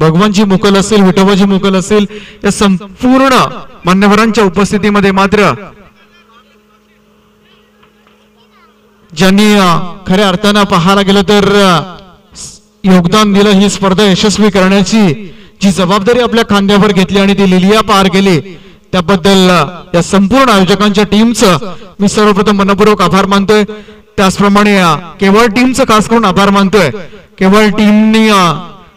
भगवानची. मुकल असेल विठोबाजी मुकल असेल या संपूर्ण मान्यवरांच्या उपस्थितीमध्ये मात्र ज्यांनी खऱ्या अर्थानं पाहायला गेलं तर योगदान दिलं ही स्पर्धा यशस्वी करण्याची जी जबाबदारी आपल्या खांद्यावर घेतली आणि ती लिलिया पार केली त्याबद्दल या संपूर्ण आयोजकांच्या टीमचं मी सर्वप्रथम मनपूर्वक आभार मानतोय. त्याचप्रमाणे केवळ टीमचं खास करून आभार मानतोय. केवळ टीमनी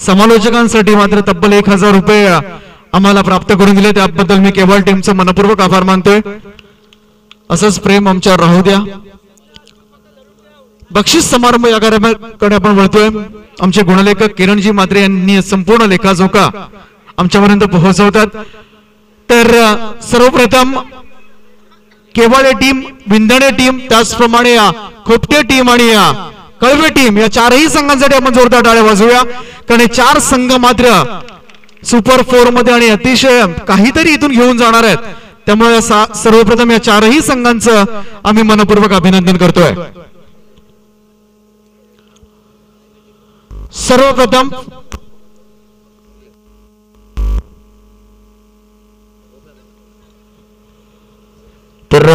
समालोचकांसाठी मात्र तब्बल एक हजार रुपये आम्हाला प्राप्त करून दिले. त्याबद्दल मी केवळ टीमचं मनपूर्वक आभार मानतोय. असंच प्रेम आमच्यावर राहू द्या. बक्षीस समारंभ या कार्यक्रमाकडे आपण वळतोय. आमचे गुणलेखक किरणजी मात्रे यांनी संपूर्ण लेखाजोखा आमच्यापर्यंत पोहोचवतात. तर सर्वप्रथम केवळ टीम विंधणे टीम त्याचप्रमाणे खोपटे टीम आणि या कळवे टीम या चारही संघांसाठी आपण जोरदार टाळ्या वाजवूया. कारण हे चार संघ मात्र सुपर फोरमध्ये आणि अतिशय काहीतरी इथून घेऊन जाणार आहेत. त्यामुळे सर्वप्रथम या चारही संघांचं आम्ही मनपूर्वक अभिनंदन करतोय. सर्वप्रथम तर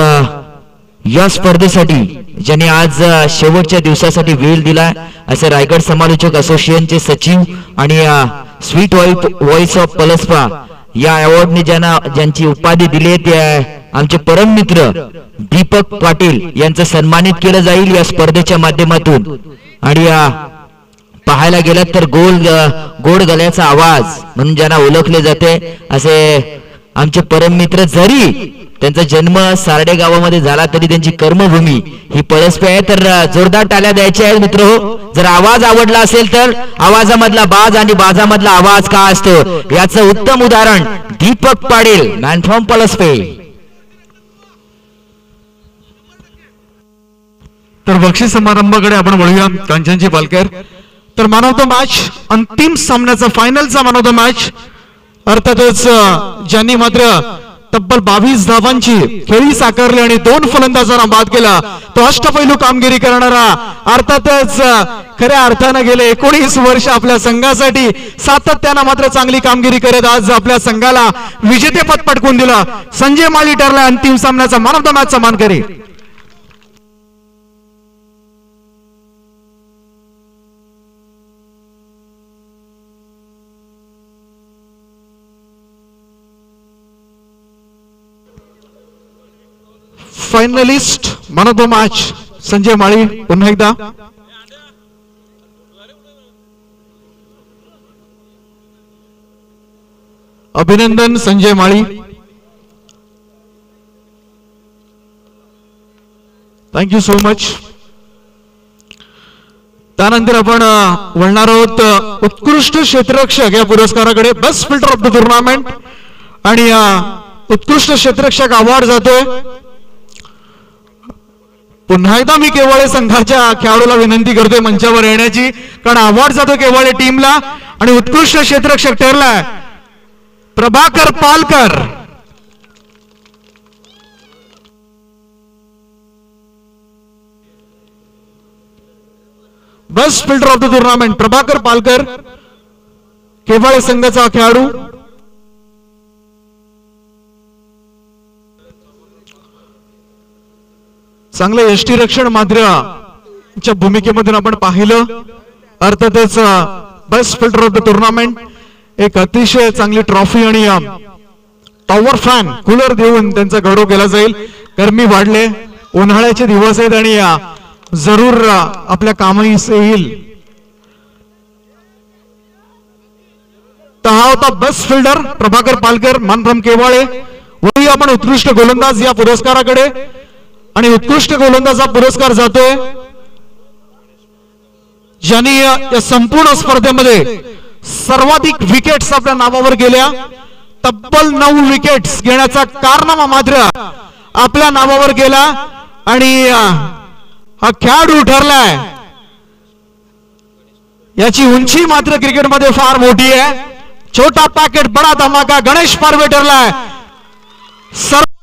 या स्पर्धेसाठी ज्यांनी आज शेवटच्या दिवसासाठी वेळ दिला असे रायगड समालोचक असोसिएशनचे सचिव आणि स्वीट व्हॉइस ऑफ पलस्पा या अवॉर्डने ज्यांना ज्यांची उपाधी दिली आहे ते आमचे परम मित्र दीपक पाटील यांचं सन्मानित केलं जाईल या स्पर्धेच्या माध्यमातून. आणि पाहायला गेलात तर गोल गोड गल्याचा आवाज म्हणून ज्यांना ओळखले जाते असे आमचे परम मित्र जरी त्यांचा जन्म सारडे गावामध्ये झाला तरी त्यांची कर्मभूमी ही पळसपे आहे. तर जोरदार टाळ्या द्यायच्या आहेत मित्र हो जर आवाज आवडला असेल तर आवाजामधला बाज आणि बाजामधला आवाज का असतो? याचं उत्तम उदाहरण दीपक पाटील मॅन फ्रॉम पळसपे तर बक्षीस समारंभाकडे आपण वळूया. कांचनजी पालकर. तर मानवतो ऑफ द मॅच अंतिम सामन्याचा फायनलचा मॅन ऑफ द मॅच अर्थातच ज्यांनी मात्र तब्बल बावीस धावांची खेळी साकारली आणि दोन फलंदाजांना बाद केला. तो अष्टपैलू कामगिरी करणारा अर्थातच खऱ्या अर्थानं गेले एकोणीस वर्ष आपल्या संघासाठी सातत्यानं मात्र चांगली कामगिरी करत आज आपल्या संघाला विजेतेपद पटकून दिलं. संजय माळी ठरला अंतिम सामन्याचा मान ऑफ द मॅचचा मानकरी. Finalist man of the match Sanjay Mali पुन्हा एकदा. अभिनंदन Sanjay Mali. Thank you so much त्यानंतर आपण वळणार आहोत उत्कृष्ट क्षेत्ररक्षक या पुरस्काराकडे. Best fielder of the tournament आणि उत्कृष्ट क्षेत्ररक्षक अवॉर्ड जातोय. पुन्हा एकदा मी केवळे संघाच्या खेळाडूला विनंती करतोय मंचावर येण्याची. कारण अवॉर्ड जातो केवळे टीमला आणि उत्कृष्ट क्षेत्रक्षक ठरलाय. Prabhakar Palkar. Best fielder of the tournament Prabhakar Palkar. Kevale संघाचा खेळाडू. चांगलं यष्टी रक्षण मात्र भूमिकेमधून आपण पाहिलं. अर्थातच best fielder of the tournament एक अतिशय चांगली ट्रॉफी आणि टॉवर फॅन कूलर देऊन त्यांचा गौरव केला जाईल. गरमी वाढले उन्हाळ्याचे दिवस आहेत आणि जरूर आपल्या कामाही येईल तर हा होता best fielder Prabhakar Palkar man from Kevale. वळूया आपण उत्कृष्ट गोलंदाज या पुरस्काराकडे. आणि उत्कृष्ट गोलंदाजा पुरस्कार जातोय. ज्यांनी या संपूर्ण स्पर्धेमध्ये सर्वाधिक विकेट्स आपल्या नावावर गेल्या. तब्बल नऊ विकेट्स घेण्याचा कारनामा मात्र आपल्या नावावर गेला. आणि हा खेळाडू ठरलाय. याची उंची मात्र क्रिकेटमध्ये फार मोठी आहे. छोटा पॅकेट बडा धमाका गणेश पारवे ठरलाय. सर्व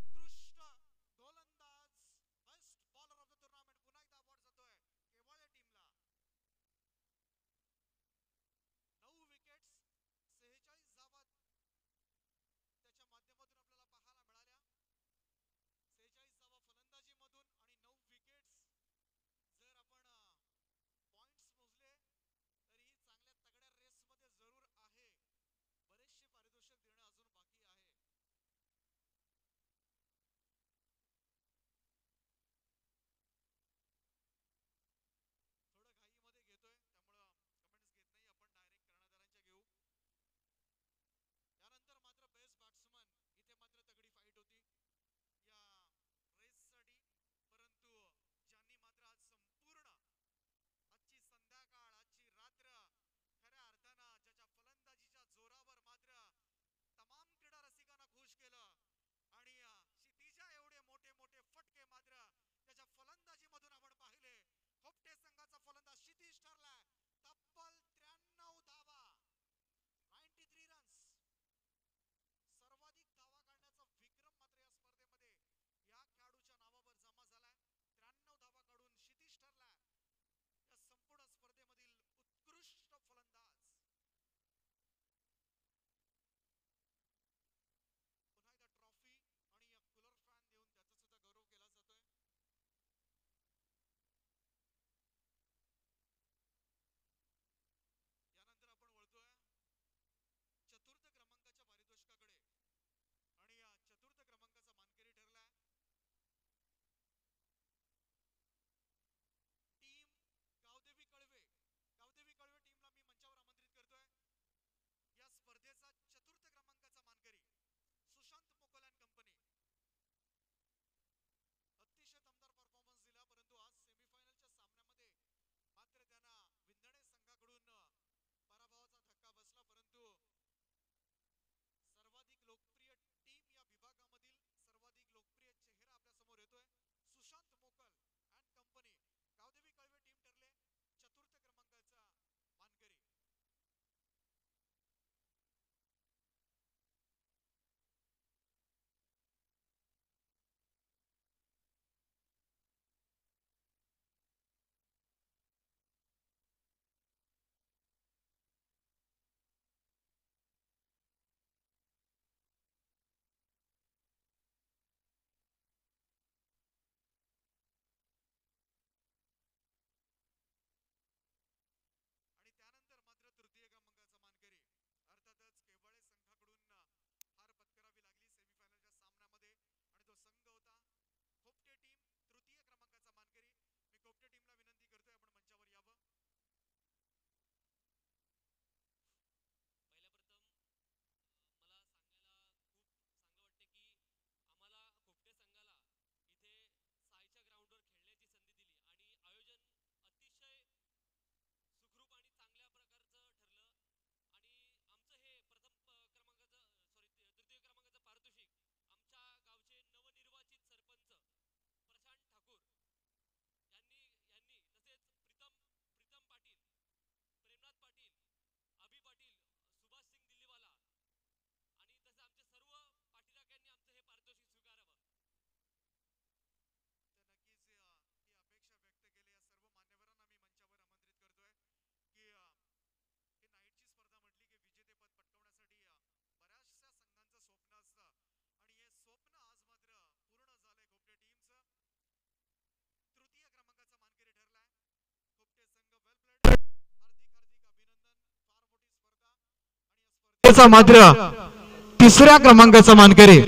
मात्र तिसऱ्या क्रमांकाचा मानकरी.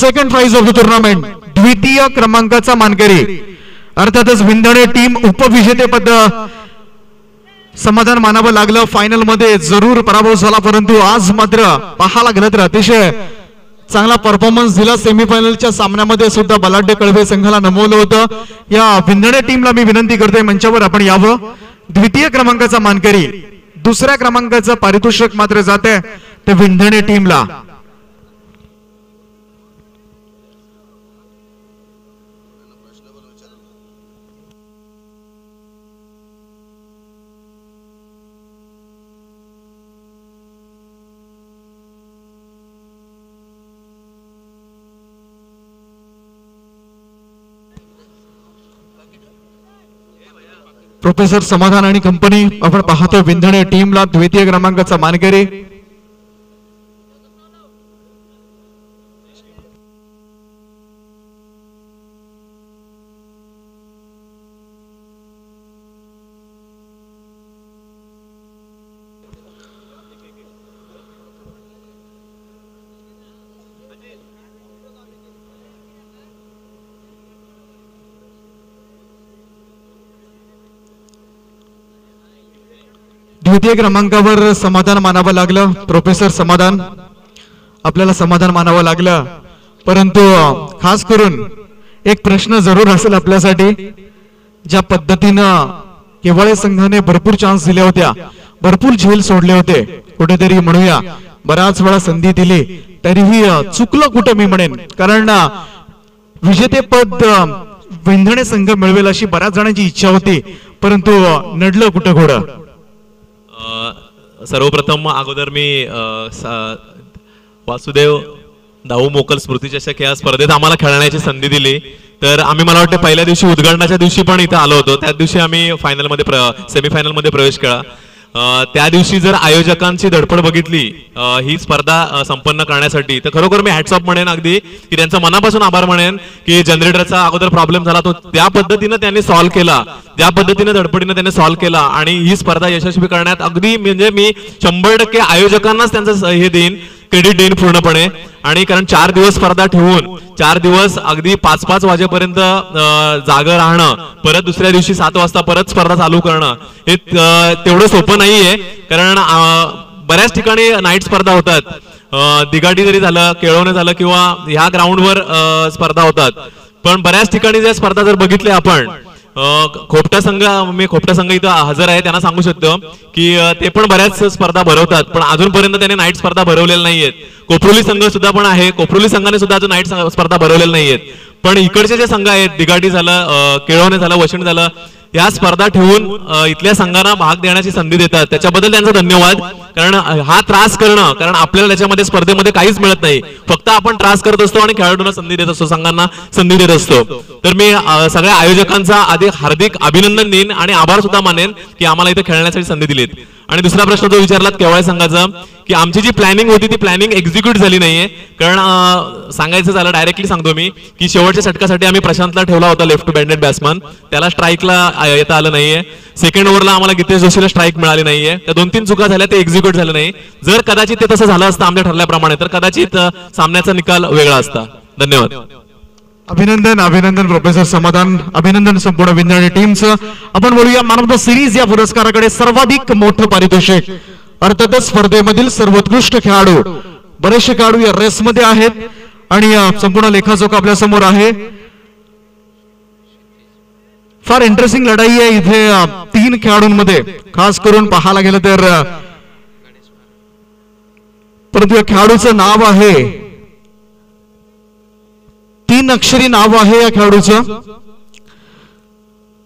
Second prize of the tournament द्वितीय क्रमांकाचा मानकरी. अर्थातच विंधणे टीम उपविजेतेपद समाधान मानावं लागलं. फायनलमध्ये जरूर पराभव झाला परंतु आज मात्र पाहायला गेलं तर अतिशय चांगला परफॉर्मन्स दिला. सेमीफायनलच्या सामन्यामध्ये सुद्धा बलाढ्य कळवे संघाला नमवलं होतं. या विंधणे टीमला मी विनंती करतोय मंचावर आपण यावं. द्वितीय क्रमांकाचा मानकरी दुसऱ्या क्रमांकाचं पारितोषिक मात्र जात आहे ते विंधणे टीमला प्रोफेसर समाधान आणि कंपनी आपण पाहतो विंधणे टीमला द्वितीय क्रमांकाचा मानकरी. द्वितीय क्रमांकावर समाधान मानावं लागलं. प्रोफेसर समाधान. आपल्याला समाधान मानावं लागलं. परंतु खास करून एक प्रश्न जरूर असेल आपल्यासाठी. ज्या पद्धतीनं केवळे संघाने भरपूर चान्स दिल्या होत्या. भरपूर झेल सोडले होते. कुठेतरी म्हणूया बराच वेळा संधी दिली. तरीही चुकलं कुठं मी म्हणेन. कारण विजेतेपद अ, विंधणे संघ मिळवेल अशी बऱ्याच जणांची इच्छा होती. परंतु नडलं कुठं घोडं? सर्वप्रथम अगोदर मी वासुदेव दाऊ मोकल स्मृती चषक या स्पर्धेत आम्हाला खेळण्याची संधी दिली. तर आम्ही मला वाटतं पहिल्या दिवशी उद्घाटनाच्या दिवशी पण इथं आलो होतो. त्याच दिवशी आम्ही फायनलमध्ये प्र सेमीफायनलमध्ये प्रवेश केला. त्या दिवशी जर आयोजकांची धडपड बघितली ही स्पर्धा संपन्न करण्यासाठी तर खरोखर मी हॅट्सअप म्हणेन अगदी की त्यांचा मनापासून आभार म्हणेन की जनरेटरचा अगोदर प्रॉब्लेम झाला तो त्या पद्धतीनं त्यांनी सॉल्व्ह केला ज्या पद्धतीनं धडपडीनं त्यांनी सॉल्व्ह केला आणि ही स्पर्धा यशस्वी करण्यात अगदी म्हणजे मी शंभर टक्के आयोजकांनाच त्यांचं हे देईन. क्रेडिट देईन पूर्णपणे आणि कारण चार दिवस स्पर्धा ठेवून चार दिवस अगदी पाच पाच वाजेपर्यंत जागं राहणं परत दुसऱ्या दिवशी सात वाजता परत स्पर्धा चालू करणं हे तेवढं सोपं नाहीये. कारण बऱ्याच ठिकाणी नाईट स्पर्धा होतात. दिघाटी जरी झालं केळवणे झालं किंवा ह्या ग्राउंडवर स्पर्धा होतात. पण बऱ्याच ठिकाणी ज्या स्पर्धा जर बघितल्या आपण खोपटा संघ मी खोपटा संघ इथं हजर आहे त्यांना सांगू शकतो की ते पण बऱ्याच स्पर्धा भरवतात पण अजूनपर्यंत त्यांनी नाईट स्पर्धा भरवलेल्या नाहीयेत. कोपरोली संघ सुद्धा पण आहे कोपरोली संघाने सुद्धा अजून नाईट स्पर्धा भरवलेल्या नाहीयेत. पण इकडचे जे संघ आहेत दिघाटी झालं केळवणे झालं वशिण झालं या स्पर्धा ठेवून इथल्या संघांना भाग देण्याची संधी देतात. त्याच्याबद्दल त्यांचा धन्यवाद. कारण हा त्रास करणं कारण आपल्याला त्याच्यामध्ये स्पर्धेमध्ये काहीच मिळत नाही. फक्त आपण त्रास करत असतो आणि खेळाडूंना संधी देत असतो संघांना संधी देत असतो. तर मी सगळ्या आयोजकांचा आधी हार्दिक अभिनंदन देईन आणि आभार सुद्धा मानेन की आम्हाला इथे खेळण्यासाठी संधी दिलीत. आणि दुसरा प्रश्न जो विचारलात केवळ संघाचा की आमची जी प्लॅनिंग होती ती प्लॅनिंग एक्झिक्यूट झाली नाहीये. कारण सांगायचं झालं डायरेक्टली सांगतो मी की शेवटच्या षटकासाठी आम्ही प्रशांतला ठेवला होता लेफ्ट बँडेड बॅट्समन त्याला स्ट्राईकला येता आलं नाहीये. सेकंड ओव्हरला आम्हाला गितेश जोशीला स्ट्राईक मिळाली नाहीये. त्या दोन तीन चुका झाल्या ते एक्झिक्यूट झालं नाही. जर कदाचित ते तसं झालं असतं आमच्या ठरल्याप्रमाणे तर कदाचित सामन्याचा निकाल वेगळा असता. धन्यवाद. अभिनंदन अभिनंदन प्रोफेसर समाधान अभिनंदन संपूर्ण विज्ञानी टीमचं आपण बोलूया मॅन ऑफ द सिरीज या पुरस्काराकडे सर्वाधिक मोठं पारितोषिक अर्थातच स्पर्धेमधील सर्वोत्कृष्ट खेळाडू बरेचसे खेळाडू या रेसमध्ये आहेत आणि संपूर्ण लेखाजोखा आपल्यासमोर आहे फार इंटरेस्टिंग लढाई आहे इथे तीन खेळाडूंमध्ये खास करून पाहायला गेलं तर परंतु या खेळाडूचं नाव आहे अक्षरी नाव आहे या खेळाडूचं.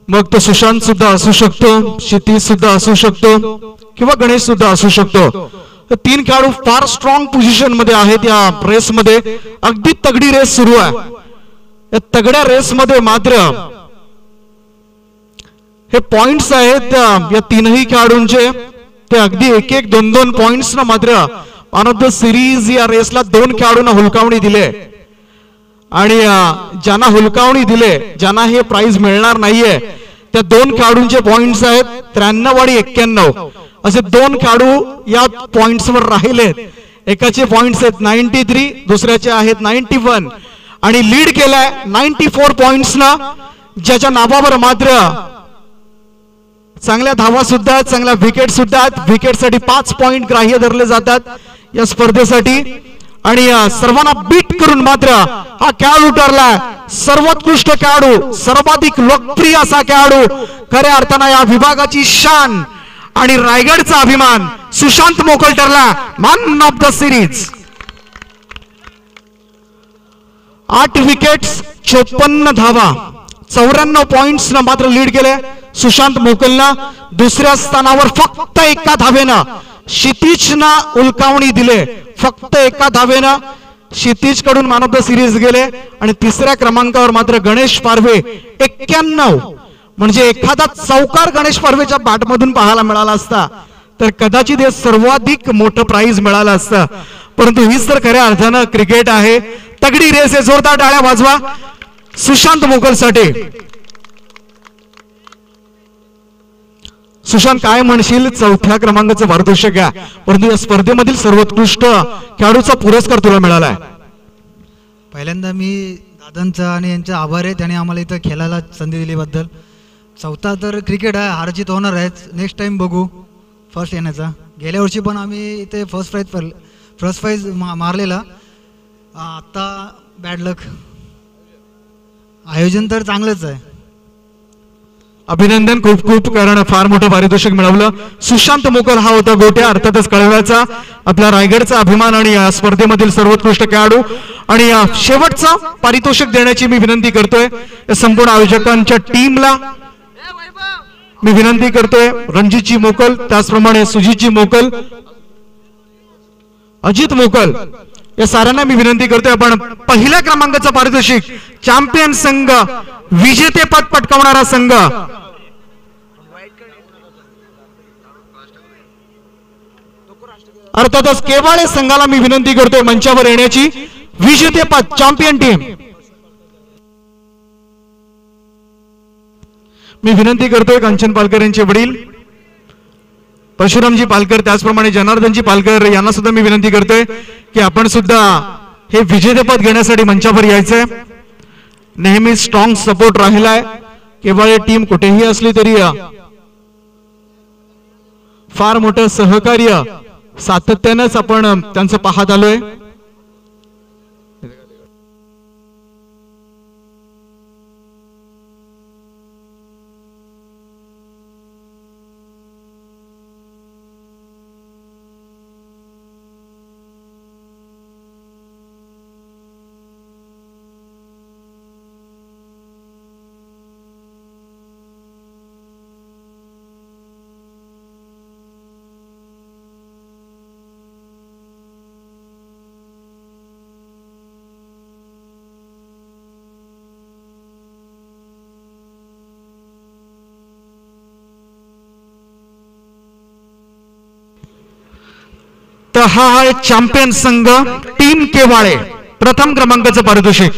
मग तो सुशांत सुद्धा असू शकतो क्षितिज सुद्धा असू शकतो किंवा गणेश सुद्धा असू शकतो. तीन खेळाडू फार स्ट्रॉंग पोझिशनमध्ये आहेत या रेस मध्ये. अगदी तगडी रेस सुरू आहे. या तगड्या रेस मध्ये मात्र हे पॉइंट्स आहेत या तीनही खेळाडूंचे. ते अगदी एक एक दोन दोन पॉइंट्स ना मात्र ऑन ऑफ द सिरीज या रेसला दोन खेळाडूंना हुलकावणी दिले आणि ज्यांना हुलकावणी दिले ज्यांना हे प्राइज मिळणार नाहीये त्या दोन खेळाडूंचे पॉइंट्स आहेत त्र्याण्णव आणि एक्क्याण्णव. असे दोन खेळाडू या पॉइंट्सवर राहिलेत. एकाचे पॉइंट्स आहेत नाईन्टी थ्री दुसऱ्याचे आहेत नाईन्टी वन आणि लीड केलाय नाईन्टी फोर पॉइंट्स ज्याच्या नावावर मात्र चांगल्या धावा सुद्धा आहेत चांगल्या विकेट सुद्धा आहेत. विकेटसाठी पाच पॉइंट ग्राह्य धरले जातात. या स्पर्धेसाठी आणि सर्वांना बीट करून मात्र हा खेळाडू ठरलाय सर्वोत्कृष्ट खेळाडू सर्वाधिक लोकप्रिय असा खेळाडू खऱ्या अर्थानं या विभागाची शान आणि रायगडचा अभिमान सुशांत मोकल ठरला. मॅन ऑफ द सिरीज आठ विकेट्स चोपन्न धावा. चौऱ्याण्णव पॉइंट्स न मात्र लीड केले सुशांत मोकलनं. दुसऱ्या स्थानावर फक्त एका धावेनं क्षितिजना उलकावणी दिले. फक्त एका धावेनं क्षितिजकडून मॅन ऑफ द सिरीज गेले आणि तिसऱ्या क्रमांकावर मात्र गणेश पारवे एक्क्याण्णव. म्हणजे एखादा चौकार गणेश पारवेच्या बॅटमधून पाहायला मिळाला असता तर कदाचित हे सर्वाधिक मोठं प्राइज मिळालं असतं. परंतु हीच तर खऱ्या अर्थानं क्रिकेट आहे. तगडी रेस आहे. जोरदार टाळ्या वाजवा. सुशांत मोगलसाठी. सुशांत काय म्हणशील? चौथ्या क्रमांकाचं पारितोषिक घ्या. परंतु या स्पर्धेमधील सर्वोत्कृष्ट खेळाडूचा पुरस्कार तुला मिळालाय. पहिल्यांदा मी दादांचा आणि यांचा आभार आहे. त्याने आम्हाला इथं खेळायला संधी दिलीबद्दल चौथा तर क्रिकेट आहे. हारजीत होणार आहेच नेक्स्ट टाइम बघू. फर्स्ट येण्याचा. गेल्या वर्षी पण आम्ही इथे फर्स्ट प्राईज पर फर्स्ट प्राईज मा मारलेला. आत्ता बॅड लक आयोजन तर चांगलंच आहे. अभिनंदन खूप खूप कारण फार मोठं पारितोषिक मिळवलं. सुशांत मोकल हा होता गोट्या अर्थातच कळव्याचा. आपला रायगडचा अभिमान आणि या स्पर्धेमधील सर्वोत्कृष्ट खेळाडू. आणि या शेवटचा पारितोषिक देण्याची मी विनंती करतोय या संपूर्ण आयोजकांच्या टीमला. मी विनंती करतोय रणजितची मोकल त्याचप्रमाणे सुजितची मोकल अजित मोकल या साऱ्यांना मी विनंती करतोय आपण पहिल्या क्रमांकाचं पारितोषिक चॅम्पियन संघ विजेतेपद पटकावणारा संघ. अर्थातच केवाळे संघाला मी विनंती करतोय मंचावर येण्याची. विजेतेपद चॅम्पियन टीम मी विनंती करतोय कांचन पालकर यांचे वडील. परशुरामजी पालकर त्याचप्रमाणे जनार्दनजी पालकर यांना सुद्धा मी विनंती करतोय की आपण सुद्धा हे विजेतेपद घेण्यासाठी मंचावर यायचंय. नेहमी स्ट्रॉंग सपोर्ट राहिलाय. केवळ टीम कुठेही असली तरी फार मोठं सहकार्य सातत्यानंच आपण त्यांचं पाहत आलोय. हा आहे चॅम्पियन संघ टीम केवाळे. प्रथम क्रमांकाचं पारितोषिक.